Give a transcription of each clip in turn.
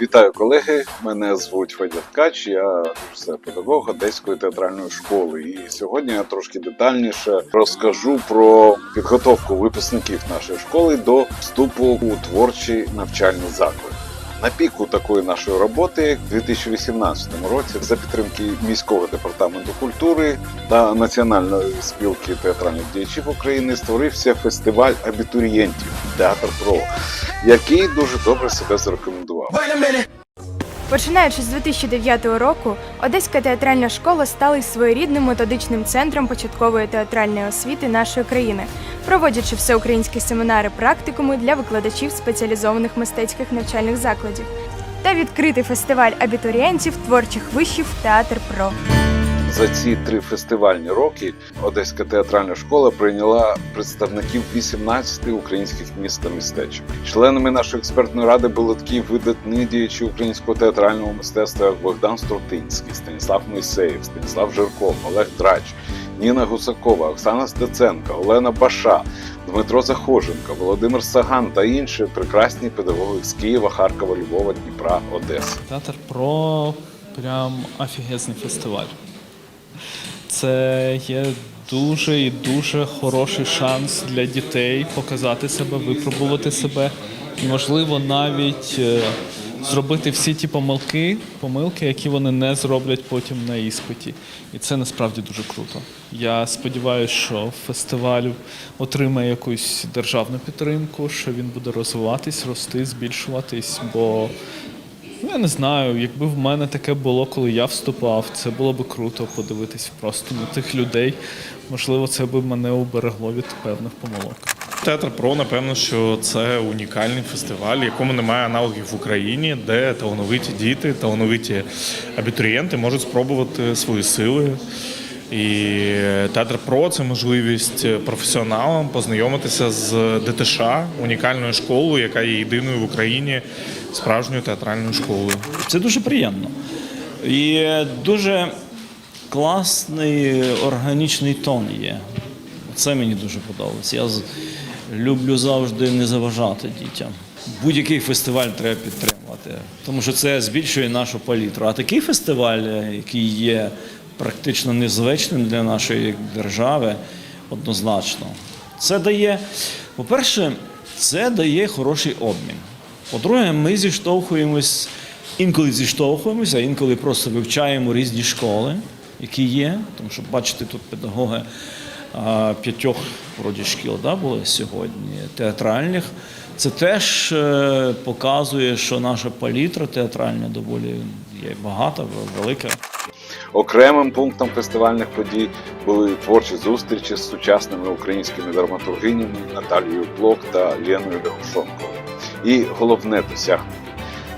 Вітаю колеги! Мене звуть Федір Ткач, я педагог Одеської театральної школи. І сьогодні я трошки детальніше розкажу про підготовку випускників нашої школи до вступу у творчий навчальний заклад. На піку такої нашої роботи в 2018 році за підтримки міського департаменту культури та Національної спілки театральних діячів України створився фестиваль абітурієнтів Театр Про, який дуже добре себе зарекомендував. Починаючи з 2009 року, Одеська театральна школа стала своєрідним методичним центром початкової театральної освіти нашої країни, проводячи всеукраїнські семінари практикуми для викладачів спеціалізованих мистецьких навчальних закладів та відкритий фестиваль абітурієнтів творчих вишів Театр Про. За ці три фестивальні роки Одеська театральна школа прийняла представників 18 українських міст та містечок. Членами нашої експертної ради були такі видатні діячі українського театрального мистецтва, як Богдан Струтинський, Станіслав Мойсеєв, Станіслав Жирков, Олег Драч, Ніна Гусакова, Оксана Стеценка, Олена Баша, Дмитро Захоженко, Володимир Саган та інші прекрасні педагоги з Києва, Харкова, Львова, Дніпра, Одеси. Театр про прям офігезний фестиваль. Це є дуже і дуже хороший шанс для дітей показати себе, випробувати себе. І, можливо, навіть е, зробити всі ті помилки, помилки, які вони не зроблять потім на іспиті. І це насправді дуже круто. Я сподіваюся, що фестиваль отримає якусь державну підтримку, що він буде розвиватись, рости, збільшуватись, бо Ну, я не знаю, якби в мене таке було, коли я вступав, це було б круто подивитись просто на тих людей. Можливо, це би мене уберегло від певних помилок. Театр Про, напевно, що це унікальний фестиваль, якому немає аналогів в Україні, де талановиті діти, талановиті абітурієнти можуть спробувати свої сили. І театр Про це можливість професіоналам познайомитися з ДТШ, унікальною школою, яка є єдиною в Україні справжньою театральною школою. Це дуже приємно. І дуже класний органічний тон є. Це мені дуже подобається. Люблю завжди не заважати дітям. Будь-який фестиваль треба підтримувати, тому що це збільшує нашу палітру. А такий фестиваль, е, який є практично незвичним для нашої держави, однозначно, це дає, по-перше, це дає хороший обмін. По-друге, ми зіштовхуємось, інколи зіштовхуємося, а інколи просто вивчаємо різні школи, які є. Тому що бачите, тут педагоги п'ятьох вроді шкіл да, були сьогодні, театральних. Це теж е, показує, що наша палітра театральна доволі є багата, велика. Окремим пунктом фестивальних подій були творчі зустрічі з сучасними українськими драматургинями Наталією Блок та Леною Лягушонковою. І головне досягнення.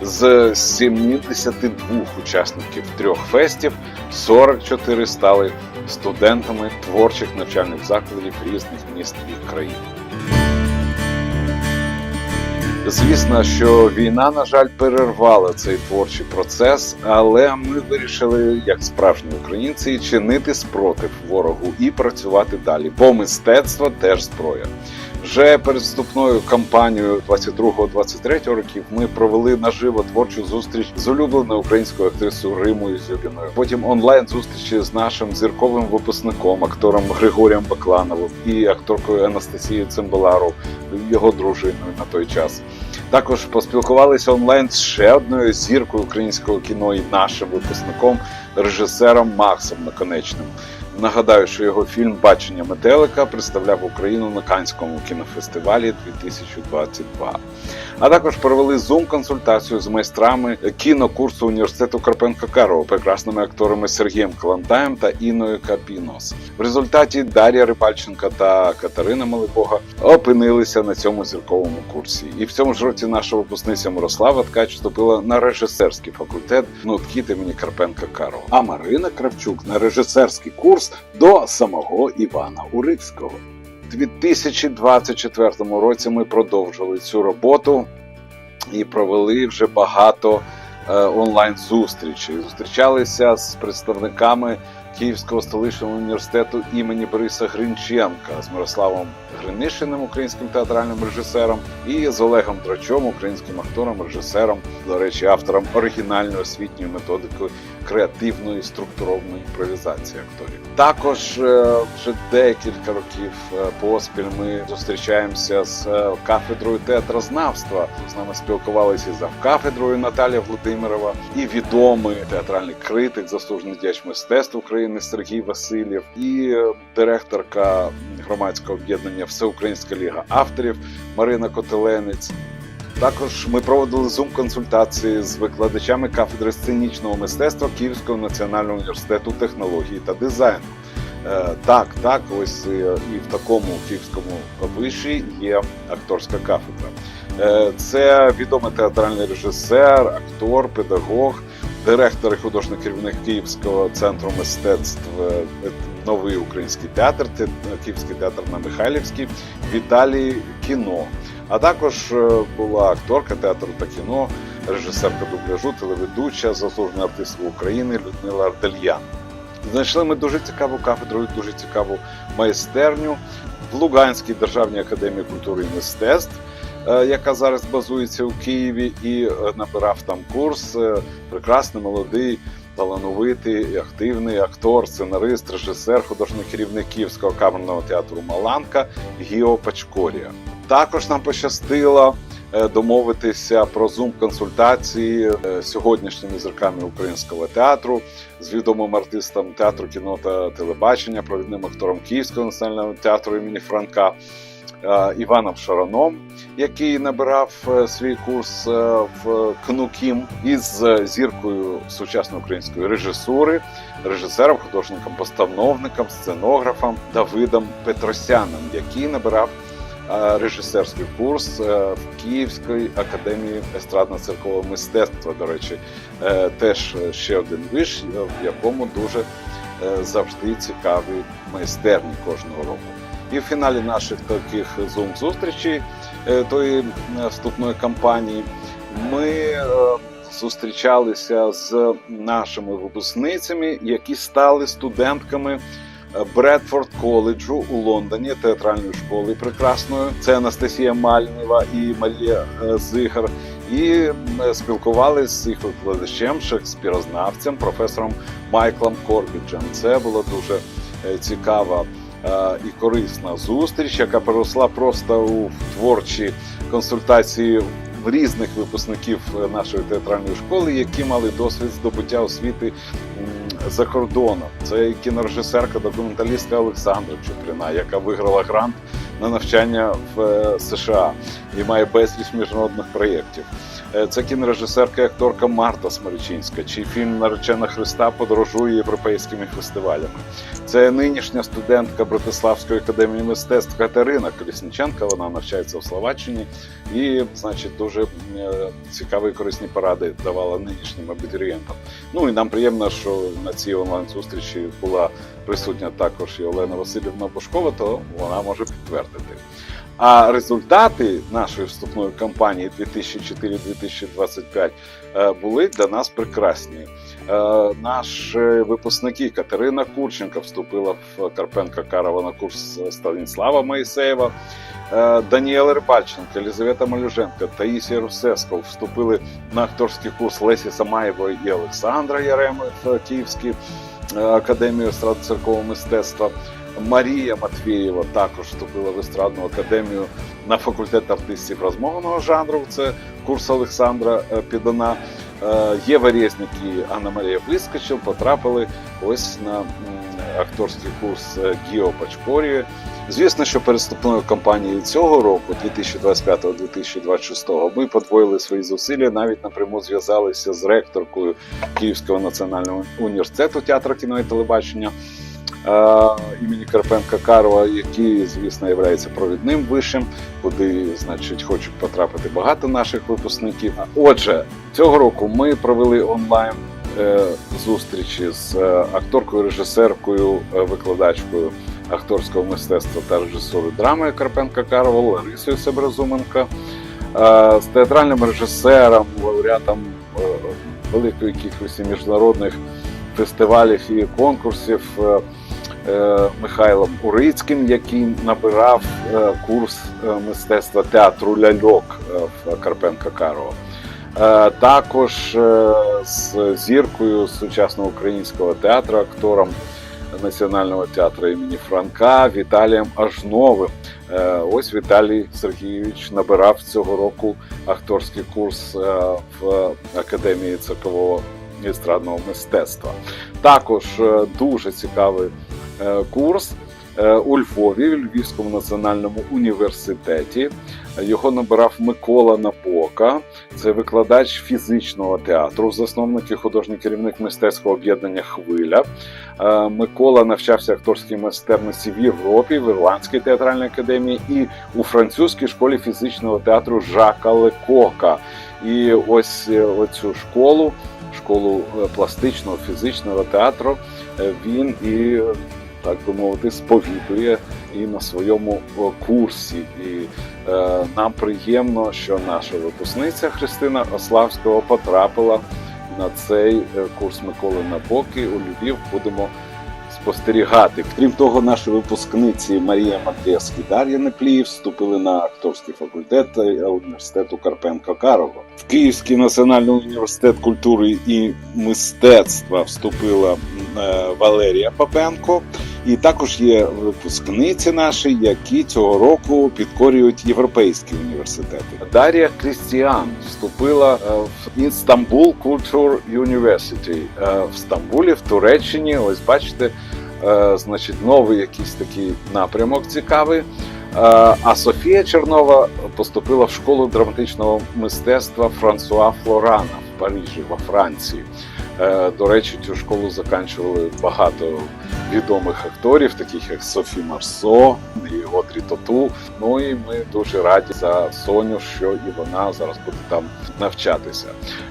З 72 учасників трьох фестів 44 стали студентами творчих навчальних закладів різних міст і країн. Звісно, що війна, на жаль, перервала цей творчий процес, але ми вирішили, як справжні українці, чинити спротив ворогу і працювати далі, бо мистецтво теж зброя. Вже перед вступною кампанією 22-23 років ми провели наживо творчу зустріч з улюбленою українською актрисою Римою Зюбіною. Потім онлайн зустрічі з нашим зірковим випускником, актором Григорієм Баклановим і акторкою Анастасією Цимбаларов, його дружиною на той час. Також поспілкувалися онлайн з ще одною зіркою українського кіно і нашим випускником, режисером Максом Наконечним. Нагадаю, що його фільм Бачення метелика представляв Україну на Канському кінофестивалі 2022. А також провели зум-консультацію з майстрами кінокурсу університету Карпенка Карова, прекрасними акторами Сергієм Калантаєм та Інною Капінос. В результаті Дар'я Рибальченка та Катерина Малибога опинилися на цьому зірковому курсі. І в цьому ж році наша випускниця Мирослава Ткач вступила на режисерський факультет НУТКІТ імені Карпенка Карова. А Марина Кравчук на режисерський курс до самого Івана Урицького. У 2024 році ми продовжили цю роботу і провели вже багато е, онлайн зустрічей. Зустрічалися з представниками Київського столичного університету імені Бориса Гринченка з Мирославом Гринишиним, українським театральним режисером, і з Олегом Драчом, українським актором, режисером, до речі, автором оригінальної освітньої методики креативної структурованої імпровізації акторів. Також е, вже декілька років е, поспіль ми зустрічаємося з е, кафедрою театрознавства. З нами спілкувалися за кафедрою Наталія Володимирова і відомий театральний критик, заслужений діяч мистецтв України Сергій Васильєв, і е, директорка громадського об'єднання Всеукраїнська ліга авторів Марина Котеленець. Також ми проводили зум-консультації з викладачами кафедри сценічного мистецтва Київського національного університету технології та дизайну. Е, Так, так, ось е, і в такому київському виші є акторська кафедра. Це відомий театральний режисер, актор, педагог, директор і художній керівник Київського центру мистецтв е, Новий український театр, Київський театр на Михайлівській, Віталій Кіно. А також е, була акторка театру та кіно, режисерка дубляжу, телеведуча, заслужена артистка України Людмила Ардельян. Знайшли ми дуже цікаву кафедру, і дуже цікаву майстерню в Луганській державній академії культури і мистецтв, яка зараз базується у Києві, і е, набирав там курс е, прекрасний молодий. Талановитий, активний актор, сценарист, режисер, художній керівник Київського камерного театру Маланка Гіо Пачкорія. Також нам пощастило е, домовитися про зум-консультації е, сьогоднішніми зірками українського театру, з відомим артистом театру, кіно та телебачення, провідним актором Київського національного театру імені Франка е, Іваном Шараном, який набирав е, свій курс е, в КНУКІМ, із е, зіркою сучасної української режисури, режисером, художником, постановником, сценографом Давидом Петросяном, який набирав е, режисерський курс е, в Київській академії естрадно-циркового мистецтва. До речі, Е, теж ще один виш, е, в якому дуже е, завжди цікаві майстерні кожного року. І в фіналі наших таких зум-зустрічей е, тої е, вступної кампанії ми е, зустрічалися з нашими випускницями, які стали студентками Бредфорд коледжу у Лондоні, театральної школи прекрасної. Це Анастасія Мальнєва і Марія е, Зигар. І е, спілкувалися з їх викладачем, шекспірознавцем, професором Майклом Корбіджем. Це була дуже е, цікава е, і корисна зустріч, яка переросла просто у творчі консультації різних випускників е, нашої театральної школи, які мали досвід здобуття освіти за кордоном. Це і кінорежисерка, документалістка Олександра Чуприна, яка виграла грант на навчання в е, США і має безліч міжнародних проєктів. Е, Це кінорежисерка і акторка Марта Смеречинська, чий фільм Наречена Христа подорожує європейськими фестивалями. Це нинішня студентка Братиславської академії мистецтв Катерина Колісниченка. Вона навчається в Словаччині і, значить, дуже е, цікаві і корисні поради давала нинішнім абітурієнтам. Ну і нам приємно, що на цій онлайн-зустрічі була присутня також і Олена Васильівна Бушкова, то вона може підтвердити. А результати нашої вступної кампанії 2004-2025 е, були для нас прекрасні. Е, Наші випускники Катерина Курченка вступила в Карпенка Карова на курс Станіслава Моїсеєва. Е, Даніел Рибальченко, Елізавета Малюженко, Таїсія Русеско вступили на акторський курс Лесі Самаєвої і Олександра Яреми в Київській академію естрадно-циркового мистецтва. Марія Матвієва також вступила в естрадну академію на факультет артистів розмовного жанру. Це курс Олександра е, Підана. Е, Єва Резнік і Анна Марія Вискочил потрапили ось на акторський курс е, Гіо Пачкорії. Звісно, що перед вступною кампанією цього року, 2025-2026, ми подвоїли свої зусилля, навіть напряму зв'язалися з ректоркою Київського національного університету театру кіно і телебачення імені Карпенка Карова, який, звісно, є провідним вишем, куди, значить, хочуть потрапити багато наших випускників. Отже, цього року ми провели онлайн. е, Зустрічі з е, акторкою, режисеркою, е, викладачкою акторського мистецтва та режисури драми Карпенка Карова Ларисою Себразуменко, е, з театральним режисером, лауреатом е, великої кількості міжнародних фестивалів і конкурсів е, е, Михайлом Урицьким, який набирав е, курс мистецтва театру ляльок в Карпенка Карого. Е, Також з зіркою сучасного українського театру, актором Національного театру імені Франка Віталієм Ажновим. Ось Віталій Сергійович набирав цього року акторський курс в Академії циркового естрадного мистецтва. Також е, дуже цікавий е, курс е, у Львові, в Львівському національному університеті. Його набирав Микола Набока. Це викладач фізичного театру, засновник і художній керівник мистецького об'єднання Хвиля. Микола навчався акторській майстерності в Європі, в Ірландській театральній академії і у французькій школі фізичного театру Жака Лекока. І ось оцю школу, школу е, пластичного фізичного театру, е, він і е, так би мовити, сповідує і на своєму курсі. І е, нам приємно, що наша випускниця Христина Ославського потрапила на цей курс Миколи Набоки у Львів. Будемо спостерігати. Крім того, наші випускниці Марія Матеськ і Дар'я Непліїв вступили на акторський факультет університету Карпенка Карого. В Київський національний університет культури і мистецтва вступила Валерія Папенко. І також є випускниці наші, які цього року підкорюють європейські університети. Дар'я Крістіан вступила е, в Istanbul Culture University е, в Стамбулі, в Туреччині. Ось бачите, е, значить, новий якийсь такий напрямок цікавий. Е, А Софія Чернова поступила в школу драматичного мистецтва Франсуа Флорана в Парижі, во Франції. Е, До речі, цю школу заканчували багато відомих акторів, таких як Софі Марсо і Одрі Тоту. Ну і ми дуже раді за Соню, що і вона зараз буде там навчатися.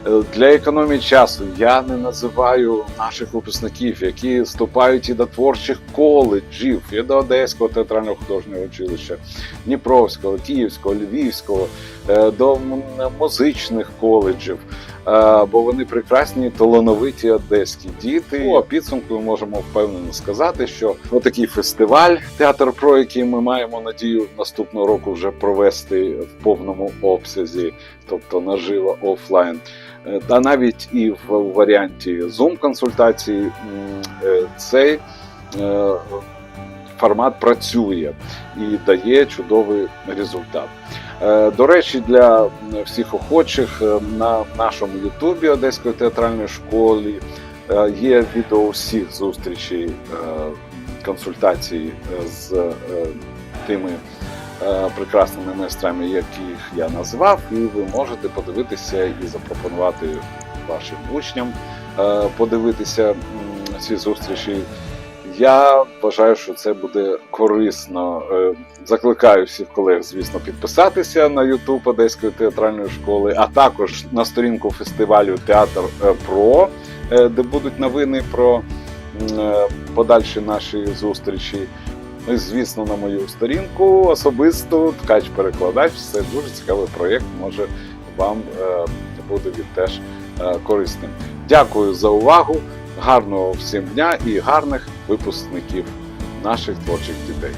Е, Для економії часу я не називаю наших випускників, які вступають і до творчих коледжів, і до Одеського театрального художнього училища, Дніпровського, Київського, Львівського, е, до музичних коледжів. Е, Бо вони прекрасні, талановиті одеські діти. А підсумку ми можемо впевнено сказати, що отакий фестиваль театр, про який ми маємо надію наступного року вже провести в повному обсязі, тобто наживо офлайн. Е, Та навіть і в варіанті Zoom консультації е, цей формат працює і дає чудовий результат. Е, До речі, для всіх охочих е, на нашому Ютубі Одеської театральної школи е, є відео усіх зустрічей, консультацій з тими прекрасними майстрами, яких я назвав, і ви можете подивитися і запропонувати вашим учням подивитися ці зустрічі. Я вважаю, що це буде корисно. Е, Закликаю всіх колег, звісно, підписатися на YouTube Одеської театральної школи, а також на сторінку фестивалю Театр е, Про, е, де будуть новини про подальші наші зустрічі. Ну і, звісно, на мою сторінку особисту ткач-перекладач. Це дуже цікавий проєкт. Може вам буде він теж корисним. Дякую за увагу. Гарного всім дня і гарних випускників наших творчих дітей.